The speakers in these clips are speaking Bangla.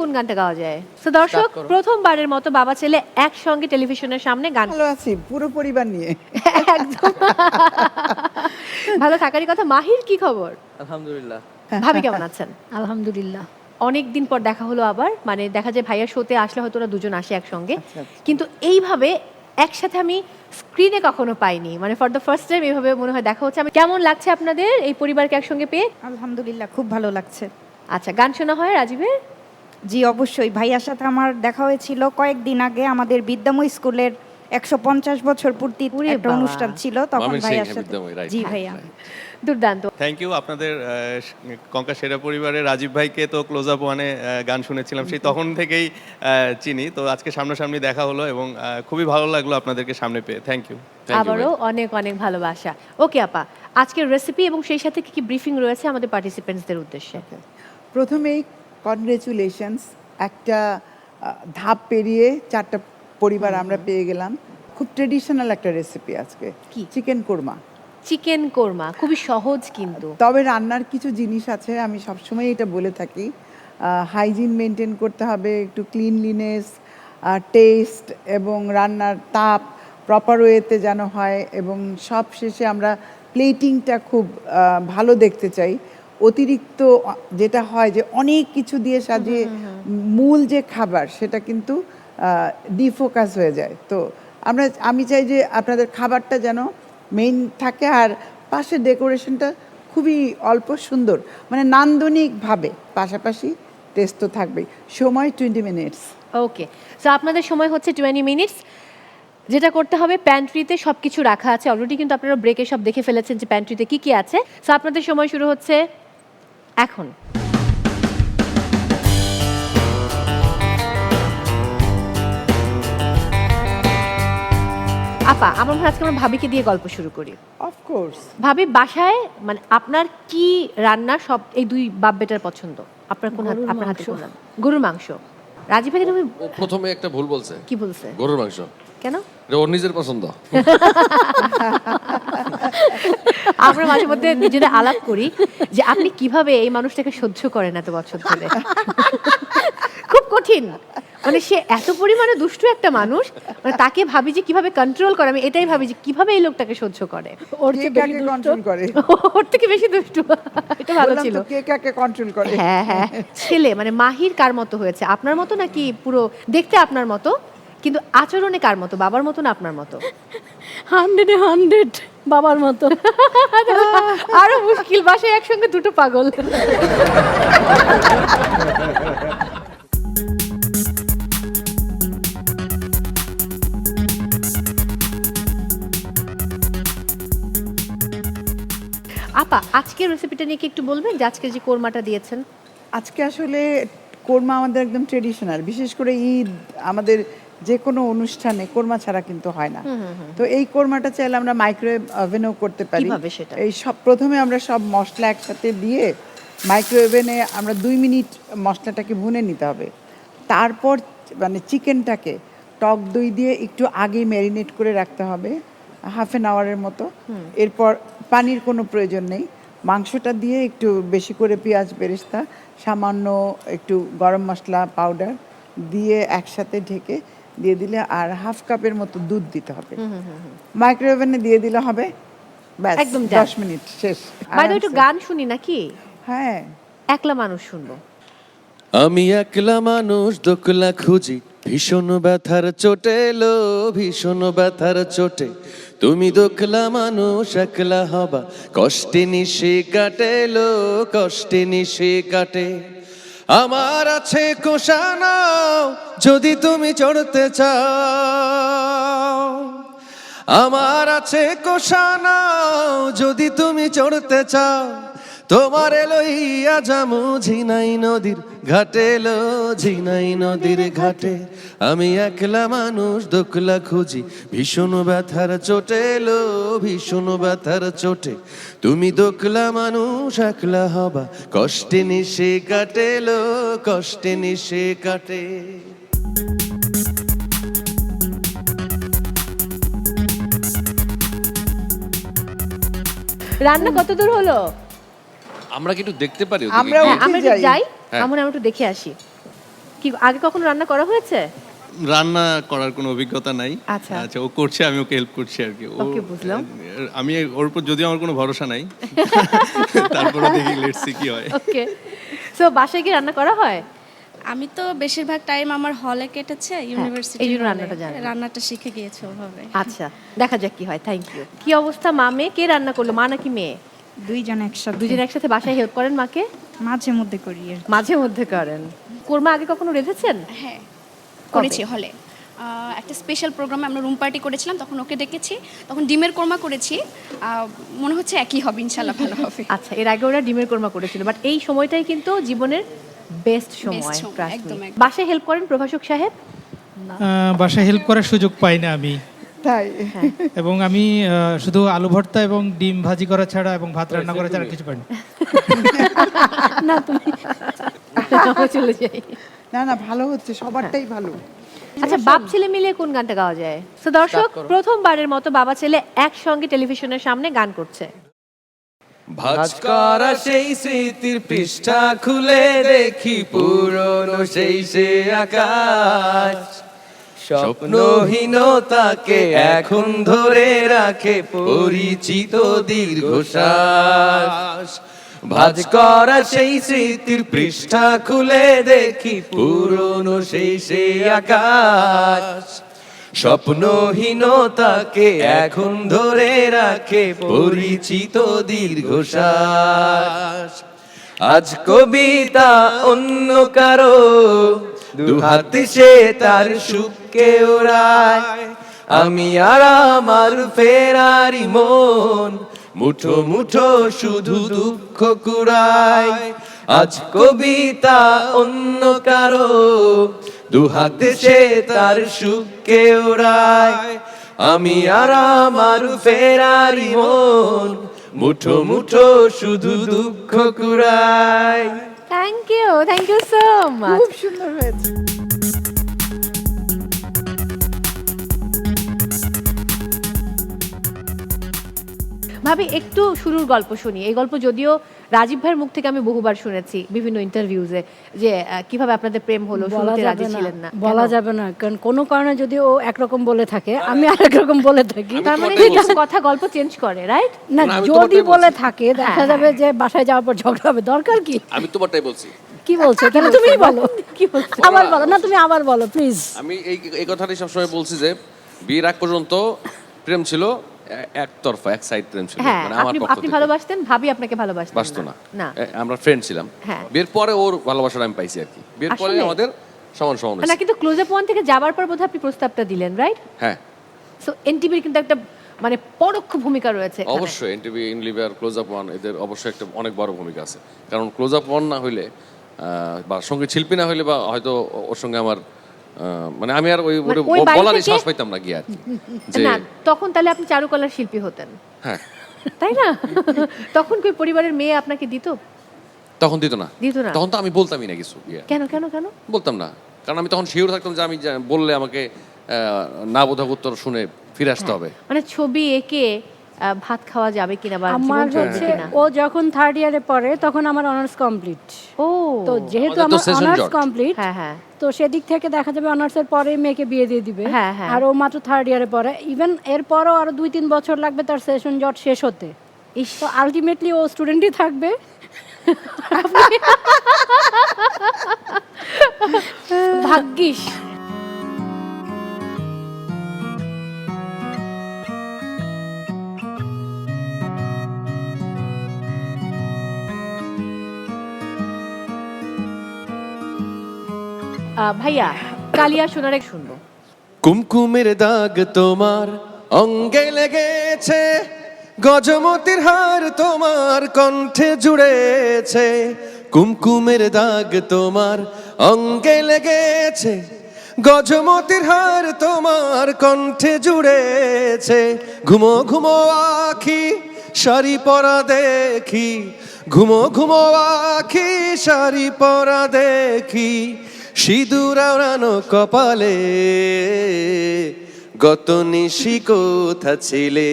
কোন গানটা গাওয়া যায়? তো দর্শক প্রথমবারের মতো বাবা ছেলে একসঙ্গে টেলিভিশনের সামনে গান ভালো আছি পুরো পরিবার নিয়ে। একদম। ভালো থাকারই কথা। মাহির কি খবর? আলহামদুলিল্লাহ। ভাবি কেমন আছেন? আলহামদুলিল্লাহ। অনেক দিন পর দেখা হলো আবার। মানে দেখা যায় ভাইয়ার শোতে আসলে হয়তো ওরা দুজন আসে একসঙ্গে। আচ্ছা, আচ্ছা। কিন্তু এইভাবে একসাথে আমি স্ক্রিনে কখনো পাইনি। মানে ফর দ্য ফার্স্ট টাইম এইভাবে মনে হয় দেখা হচ্ছে। আমি কেমন লাগছে আপনাদের এই পরিবারকে একসঙ্গে পেয়ে? আলহামদুলিল্লাহ খুব ভালো লাগছে। আচ্ছা গান শোনা হয় রাজীবের? জি অবশ্যই। ভাইয়ার সাথে আমার দেখা হয়েছিল কয়েকদিন আগে আমাদের বিদ্যাময় স্কুলের একশো পঞ্চাশ বছর পূর্তি একটা অনুষ্ঠান ছিল তখন ভাইয়ার সাথে জি ভাইয়া। দুর্দান্ত। থ্যাংক ইউ আপনাদের কঙ্কা সেরা পরিবারের রাজীব ভাইকে তো ক্লোজ আপ ওয়ানে গান শুনেছিলাম সেই তখন থেকেই চিনি। তো আজকে সামনাসামনি দেখা হলো এবং খুবই ভালো লাগল আপনাদেরকে সামনে পেয়ে। থ্যাংক ইউ আবারও অনেক অনেক ভালোবাসা। ওকে আপা আজকের রেসিপি এবং সেই সাথে কি কি ব্রিফিং রয়েছে আমাদের পার্টিসিপেন্টসদের উদ্দেশ্যে? প্রথমেই কনগ্রেচুলেশনস একটা ধাপ পেরিয়ে চারটা পরিবার আমরা পেয়ে গেলাম। খুব ট্রেডিশনাল একটা রেসিপি আজকে। কি? চিকেন কোরমা চিকেন কোরমা খুবই সহজ কিন্তু। তবে রান্নার কিছু জিনিস আছে আমি সবসময় এটা বলে থাকি। হাইজিন মেনটেন করতে হবে একটু ক্লিনলিনেস টেস্ট এবং রান্নার তাপ প্রপার ওয়েতে যেন হয় এবং সব শেষে আমরা প্লেটিংটা খুব ভালো দেখতে চাই। অতিরিক্ত যেটা হয় যে অনেক কিছু দিয়ে সাজিয়ে মূল যে খাবার সেটা কিন্তু ডিফোকাস হয়ে যায়। তো আমরা আমি চাই যে আপনাদের খাবারটা যেন মেইন থাকে আর পাশে ডেকোরেশনটা খুবই অল্প সুন্দর। মানে নান্দনিকভাবে পাশাপাশি টেস্ট তো থাকবেই। সময় টোয়েন্টি মিনিটস ওকে সো আপনাদের সময় হচ্ছে টোয়েন্টি মিনিটস যেটা করতে হবে প্যান্ট্রিতে সব কিছু রাখা আছে। অলরেডি কিন্তু আপনারা ব্রেকে সব দেখে ফেলেছেন যে প্যান্ট্রিতে কি কি আছে। সো আপনাদের সময় শুরু হচ্ছে এখন। আপা আমার মনে হয় আজকে আমরা ভাবিকে দিয়ে গল্প শুরু করি। অফকোর্স ভাবি বাসায় মানে আপনার কি রান্না সব এই দুই বাপ বেটার পছন্দ? আপনার কোন হাত আপনার হাতে। কোন রান্না? গরুর মাংস। রাজীব ভাই তুমি ও প্রথমে একটা ভুল বলছে। কি বলছে? গরুর মাংস। কেন? এটা ওর নিজের পছন্দ। আমরা মাঝে মধ্যে নিজেরা আলাপ করি যে আপনি কীভাবে এই মানুষটাকে সহ্য করেন এত বছর ধরে? খুব কঠিন। মানে সে এত পরিমাণে দুষ্টু একটা মানুষ মানে তাকে ভাবি যে কীভাবে কন্ট্রোল করে আমি এটাই ভাবি যে কীভাবে এই লোকটাকে সহ্য করে। ওর কে চেয়ে বেশি কাকে কন্ট্রোল করে? ওর থেকে বেশি দুষ্টু। এটা ভালো ছিল। কে কাকে কন্ট্রোল করে? হ্যাঁ হ্যাঁ। ছেলে মানে মাহির কার মতো হয়েছে? আপনার মতো নাকি পুরো দেখতে আপনার মতো কিন্তু আচরণে কার মতো? বাবার মতো না আপনার মতো? হান্ড্রেডে হান্ড্রেড। বাবার মতো। আরও মুশকিল বাসায় একসঙ্গে দুটো পাগল। আপা আজকের রেসিপিটা নিয়ে কি একটু বলবেন? যে আজকে যে কোরমাটা দিয়েছেন। আজকে আসলে কোরমা আমাদের একদম ট্রেডিশনাল বিশেষ করে ঈদ আমাদের যে কোনো অনুষ্ঠানে কোরমা ছাড়া কিন্তু হয় না। তো এই কোরমাটা চাইলে আমরা মাইক্রোওয়েভ ওভেনও করতে পারি। সেটা? এই সব প্রথমে আমরা সব মশলা একসাথে দিয়ে মাইক্রোওভেনে আমরা দুই মিনিট মশলাটাকে ভুনে নিতে হবে। তারপর মানে চিকেনটাকে টক দই দিয়ে একটু আগে ম্যারিনেট করে রাখতে হবে হাফ অ্যান আওয়ারের মতো। এরপর পানির কোনো প্রয়োজন নেই। মাংসটা দিয়ে একটু বেশি করে পেঁয়াজ বেরেস্তা সামান্য একটু গরম মশলা পাউডার দিয়ে একসাথে ঢেকে দিয়ে দিলে আর হাফ কাপের মতো দুধ দিতে হবে। মাইক্রোওভেনে দিয়ে দিলে হবে ব্যাস একদম done. দশ মিনিট শেষ। বাইরে একটু গান শুনি নাকি? হ্যাঁ। একলা মানুষ শুনব। আমি একলা মানুষ দোকলা খুঁজি ভীষণ ব্যথার চোটে লো ভীষণ ব্যথার চোটে। তুমি দোকলা মানুষ একলা হবা কষ্টে নিশে কাটে লো কষ্টে নিশে কাটে। আমার আছে কোষানো যদি তুমি চড়তে চাও। আমার আছে কোষানো যদি তুমি চড়তে চাও। তোমার লইয়া যামু ঝিনাই নদীর ঘাটে, লো ঝিনাই নদীর ঘাটে। আমি একলা মানুষ, দোকলা খুঁজি, ভীষণ ব্যথার চোটে, লো ভীষণ ব্যথার চোটে। তুমি দোকলা মানুষ, একলা হবা, কষ্টে নিশে কাটে, লো কষ্টে নিশে কাটে। রান্না কত দূর হলো? আমরা কি একটু দেখতে পারি ওদিকে আমরা গিয়ে? হ্যাঁ আমরা একটু যাই। হ্যাঁ। আমরা আমরা একটু দেখে আসি। কি আগে কখনো রান্না করা হয়েছে? রান্না করার কোনো অভিজ্ঞতা নাই। আচ্ছা। আচ্ছা ও করছে আমি ওকে হেল্প করছি আর কি। ও Okay, বুঝলাম। আমি ওর উপর যদিও আমার কোনো ভরসা নাই। তারপরে দেখি লেটস সি কি হয়। ওকে। সো বাসায় কি রান্না করা হয়? আমি তো বেশিরভাগ টাইম আমার হলে কেটেছে ইউনিভার্সিটি এই জন্য রান্নাটা জানেন। রান্নাটা শিখে গিয়েছে ওভাবে। আচ্ছা দেখা যাক কি হয়। থ্যাংক ইউ কি অবস্থা মা মেয়ে? কে রান্না করল? মা নাকি মেয়ে? দুইজন একসাথে। দুজন একসাথে বাসায় হেল্প করেন মাকে? মাঝে মধ্যে করি। আর কি। মাঝে মধ্যে করেন। কোরমা আগে কখনো রেঁধেছেন? হ্যাঁ করেছি হলে। একটা স্পেশাল প্রোগ্রামে আমরা রুম পার্টি করেছিলাম তখন ওকে ডেকেছি। তখন ডিমের কোরমা করেছি। আহ, মনে হচ্ছে একই হবে ইনশাল্লাহ ভালো হবে। আচ্ছা এর আগে ওরা ডিমের কোরমা করেছিল বাট এই সময়টাই কিন্তু জীবনের বেস্ট সময় সময়, trust me। একদম, একদম। বাসায় হেল্প করেন প্রভাষক সাহেব? আহ, বাসায় হেল্প করার সুযোগ পাই না আমি। তাই। এবং আমি শুধু আলু ভর্তা এবং ডিম ভাজি করা ছাড়া এবং ভাত রান্না করা ছাড়া কিছু পারি না। না তুমি চলে যাই। না না ভালো হচ্ছে সবারটাই ভালো। আচ্ছা বাপ ছেলে মিলে কোন গানটা গাওয়া যায়? তো দর্শক প্রথমবারের মতো বাবা ছেলে একসঙ্গে টেলিভিশনের সামনে গান করছে। ভাজ করা সেই স্মৃতির পৃষ্ঠা খুলে দেখি পুরনো সেই সে আকাশ। স্বপ্নহীনতাকে এখন ধরে রাখে পরিচিত দীর্ঘশ্বাস। ভাজ করা সেই স্মৃতির পৃষ্ঠা খুলে দেখি পুরনো সেই সে আকাশ। স্বপ্নহীনতাকে এখন ধরে রাখে পরিচিত দীর্ঘশ্বাস। আজ কবিতা অন্য কারও, দুহাতে সে তার সুখকে ওড়ায় আমি আর আমার ফেরারি মন মুঠো মুঠো শুধু দুঃখ কুড়ায় আজ কবিতা অন্য কারও দুহাতে সে তার সুখকে ওড়ায় আমি আর আমার ফেরারি মন মুঠো মুঠো শুধু দুঃখ কুড়ায় thank you thank you so much খুব সুন্দর হয়েছে। ভাবি একটু শুরুর গল্প শুনি। এই গল্প যদিও রাজীব ভাইয়ের মুখ থেকে আমি বহুবার শুনেছি বিভিন্ন ইন্টারভিউজে যে কীভাবে আপনাদের প্রেম হলো শুরুতে রাজি ছিলেন না। বলা যাবে না কারণ কোনো কারণে যদি ও একরকম বলে থাকে আমি আরেক রকম বলে থাকি। তার মানে কিছু কথা গল্প চেঞ্জ করে রাইট না যদি বলে থাকে দেখা হ্যাঁ, যাবে যে বাসায় যাওয়ার পর ঝগড়া হবে। দরকার কি? আমি তোমারটাই বলছি। কি বলছো? তাহলে তুমি বলো। কি বলছো? আবার বলো। না তুমি আবার বলো প্লিজ আমি এই এই কথাটাই সবসময় বলছি যে বিয়ের আগ পর্যন্ত প্রেম ছিল একতরফা এক সাইড প্রেম ছিল মানে আমার পক্ষ আপনি ভালোবাসতেন ভাবি আপনাকে ভালোবাসতেন বাসতো না। আমরা ফ্রেন্ড ছিলাম। হ্যাঁ। বিয়ের পরে ওর ভালোবাসাটা আমি পাইছি আর কি। বিয়ের পরে আমাদের সমান সমান না কিন্তু ক্লোজ আপ ওয়ান থেকে যাবার পর বোধহয় আপনি প্রস্তাবটা দিলেন রাইট হ্যাঁ। সো এনটিভির কিন্তু একটা মানে পরোক্ষ ভূমিকা রয়েছে অবশ্যই NTV Unilever close up one এদের অবশ্যই একটা অনেক বড় ভূমিকা আছে। কারণ ক্লোজ আপ ওয়ান না হইলে বা সংগীত শিল্পী না হইলে বা হয়তো ওর সঙ্গে আমার মানে আমি আর ওই মানে বলারই শ্বাস পাইতাম না গিয়ে আর না তখন তাহলে আপনি চারুকলার শিল্পী হতেন। হ্যাঁ। তাই না? তখন কি পরিবারের মেয়ে আপনাকে দিত? তখন দিত না। দিত না? তখন তো আমি বলতামই না কিছু কেন কেন কেন? বলতাম না। কারণ আমি তখন শিওর থাকতাম যে আমি বললে আমাকে আহ, না বোধক উত্তর শুনে ফিরে আসতে হবে। মানে ছবি এঁকে ভাত খাওয়া যাবে কিনা বা আমার হচ্ছে ও যখন থার্ড ইয়ারে পড়ে তখন আমার অনার্স কমপ্লিট ও। তো যেহেতু আমার অনার্স কমপ্লিট হ্যাঁ হ্যাঁ। তো সেদিক থেকে দেখা যাবে অনার্সের পরে মেয়েকে বিয়ে দিয়ে দিবে। হ্যাঁ, হ্যাঁ। আর ও মাত্র থার্ড ইয়ারে পড়ে। ইভেন এরপরও আরও দুই তিন বছর লাগবে তার সেশন জট শেষ হতে। ইস। তো আলটিমেটলি ও স্টুডেন্টই থাকবে। ভাগ্যিস। ভাইয়া, কালিয়া সোনারে শুনব। কুমকুমের দাগ তোমার, অঙ্গে লেগেছে, গজমতির হার তোমার কণ্ঠে জুড়েছে। কুমকুমের দাগ তোমার, অঙ্গে লেগেছে, গজমতির হার তোমার কণ্ঠে জুড়েছে। ঘুমো ঘুমো আখি, শাড়ি পরা দেখি। ঘুমো ঘুমো আখি, শাড়ি পরা দেখি। সিঁদুর আওড়ানো কপালে, গত নিশি কোথা ছিলে?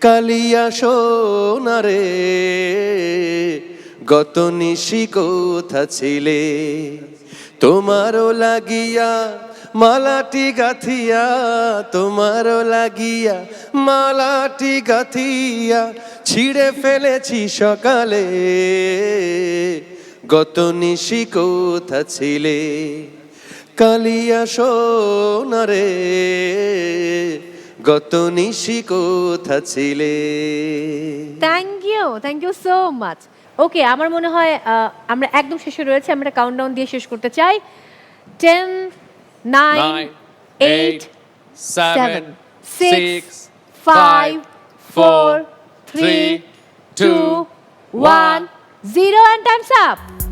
কালিয়া সোনারে, গত নিশি কোথা ছিলে? তোমারও লাগিয়া মালাটি গাথিয়া, তোমারও লাগিয়া মালাটি গাথিয়া ছিঁড়ে ফেলেছি সকালে। গত নিশি কোথা ছিলে? কালিয়া সোনারে। গত নিশি কোথা ছিলে? Thank you thank you so much okay আমার মনে হয় আমরা একদম শেষে রয়েছে আমরা কাউন্টডাউন দিয়ে শেষ করতে চাই। Ten nine Nine, eight eight, seven, six six, five four four, three three, two two, one Zero and time's up.